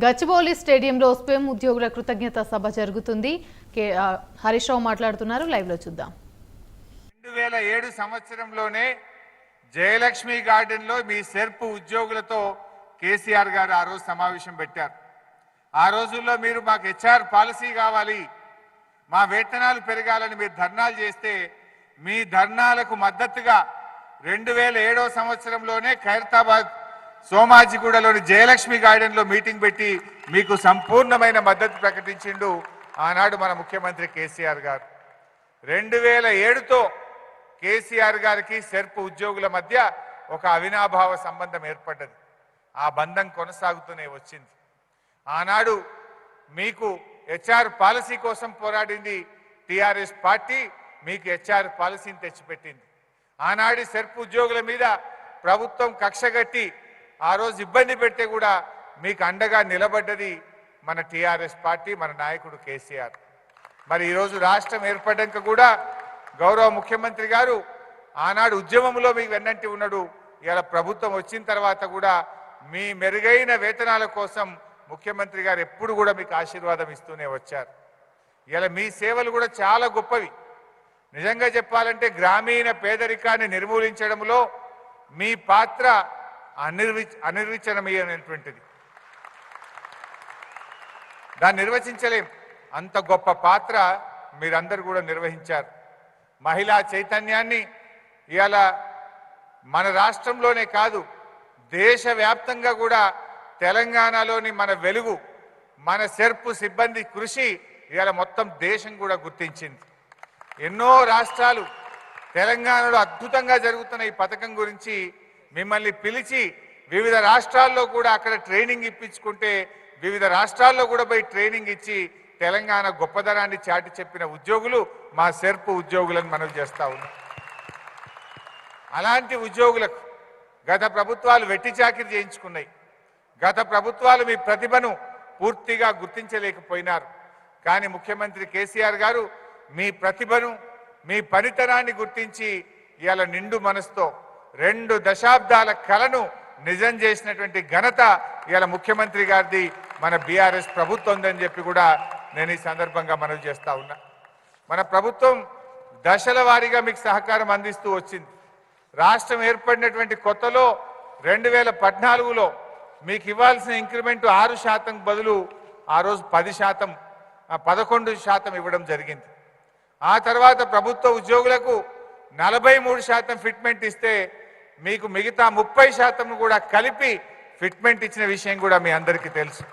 గచ్చిబౌలి స్టేడియంలో స్వయం ఉద్యోగుల కృతజ్ఞత సభ జరుగుతుంది. కే హరీష్ రావు మాట్లాడుతున్నారు. లైవ్లో చూద్దాం. రెండు వేల ఏడు సంవత్సరంలోనే జయలక్ష్మి గార్డెన్లో మీ సెర్పు ఉద్యోగులతో కేసీఆర్ గారు ఆ రోజు సమావేశం పెట్టారు. ఆ రోజుల్లో మీరు మాకు హెచ్ఆర్ పాలసీ కావాలి. మా వేతనాలు పెరగాలని మీరు ధర్నాలు చేస్తే మీ ధర్నాలకు మద్దతుగా రెండు వేల ఏడో సంవత్సరంలోనే ఖైరతాబాద్ సోమాజిగూడలోని జయలక్ష్మి గార్డెన్లో మీటింగ్ పెట్టి మీకు సంపూర్ణమైన మద్దతు ప్రకటించిండు ఆనాడు మన ముఖ్యమంత్రి కేసీఆర్ గారు. రెండు వేల ఏడుతో కేసీఆర్ గారికి సెర్ప్ ఉద్యోగుల మధ్య ఒక అవినాభావ సంబంధం ఏర్పడ్డది. ఆ బంధం కొనసాగుతూనే వచ్చింది. ఆనాడు మీకు హెచ్ఆర్ పాలసీ కోసం పోరాడింది టిఆర్ఎస్ పార్టీ మీకు హెచ్ఆర్ పాలసీని తెచ్చిపెట్టింది. ఆనాడు సెర్ప్ ఉద్యోగుల మీద ప్రభుత్వం కక్షగట్టి ఆ రోజు ఇబ్బంది పెడితే కూడా మీకు అండగా నిలబడ్డది మన టీఆర్ఎస్ పార్టీ మన నాయకుడు కేసీఆర్. మరి ఈరోజు రాష్ట్రం ఏర్పడ్డాక కూడా గౌరవ ముఖ్యమంత్రి గారు ఆనాడు ఉద్యమంలో మీకు వెన్నంటి ఉన్నాడు. ఇలా ప్రభుత్వం వచ్చిన తర్వాత కూడా మీ మెరుగైన వేతనాల కోసం ముఖ్యమంత్రి గారు ఎప్పుడు కూడా మీకు ఆశీర్వాదం ఇస్తూనే వచ్చారు. ఇలా మీ సేవలు కూడా చాలా గొప్పవి. నిజంగా చెప్పాలంటే గ్రామీణ పేదరికాన్ని నిర్మూలించడంలో మీ పాత్ర అనిర్వి అనిర్వచనీయమైనటువంటిది దాన్ని నిర్వచించలేం. అంత గొప్ప పాత్ర మీరందరూ కూడా నిర్వహించారు. మహిళా చైతన్యాన్ని ఇవాళ మన రాష్ట్రంలోనే కాదు దేశవ్యాప్తంగా కూడా తెలంగాణలోని మన వెలుగు మన సెర్పు సిబ్బంది కృషి ఇవాళ మొత్తం దేశం కూడా గుర్తించింది. ఎన్నో రాష్ట్రాలు తెలంగాణలో అద్భుతంగా జరుగుతున్న ఈ పథకం గురించి మిమ్మల్ని పిలిచి వివిధ రాష్ట్రాల్లో కూడా అక్కడ ట్రైనింగ్ ఇప్పించుకుంటే వివిధ రాష్ట్రాల్లో కూడా పోయి ట్రైనింగ్ ఇచ్చి తెలంగాణ గొప్పదనాన్ని చాటి చెప్పిన ఉద్యోగులు మా సెర్పు ఉద్యోగులను మనవి చేస్తా ఉన్నాం. అలాంటి ఉద్యోగులకు గత ప్రభుత్వాలు వెట్టి చాకిరి చేయించుకున్నాయి. గత ప్రభుత్వాలు మీ ప్రతిభను పూర్తిగా గుర్తించలేకపోయినారు. కానీ ముఖ్యమంత్రి కేసీఆర్ గారు మీ ప్రతిభను మీ పనితనాన్ని గుర్తించి ఇవాళ నిండు మనసుతో రెండు దశాబ్దాల కలను నిజం చేసినటువంటి ఘనత ఇవాళ ముఖ్యమంత్రి గారిది మన బీఆర్ఎస్ ప్రభుత్వం ఉందని చెప్పి కూడా నేను ఈ సందర్భంగా మనవి చేస్తా ఉన్నా. మన ప్రభుత్వం దశల వారీగా మీకు సహకారం అందిస్తూ వచ్చింది. రాష్ట్రం ఏర్పడినటువంటి కొత్తలో రెండు వేల పద్నాలుగులో మీకు ఇవ్వాల్సిన ఇంక్రిమెంట్ ఆరు శాతం బదులు ఆ రోజు పది శాతం పదకొండు శాతం ఇవ్వడం జరిగింది. ఆ తర్వాత ప్రభుత్వ ఉద్యోగులకు నలభై మూడు శాతం ఫిట్మెంట్ ఇస్తే మీకు మిగతా ముప్పై శాతం కూడా కలిపి ఫిట్మెంట్ ఇచ్చిన విషయం కూడా మీ అందరికీ తెలుసు.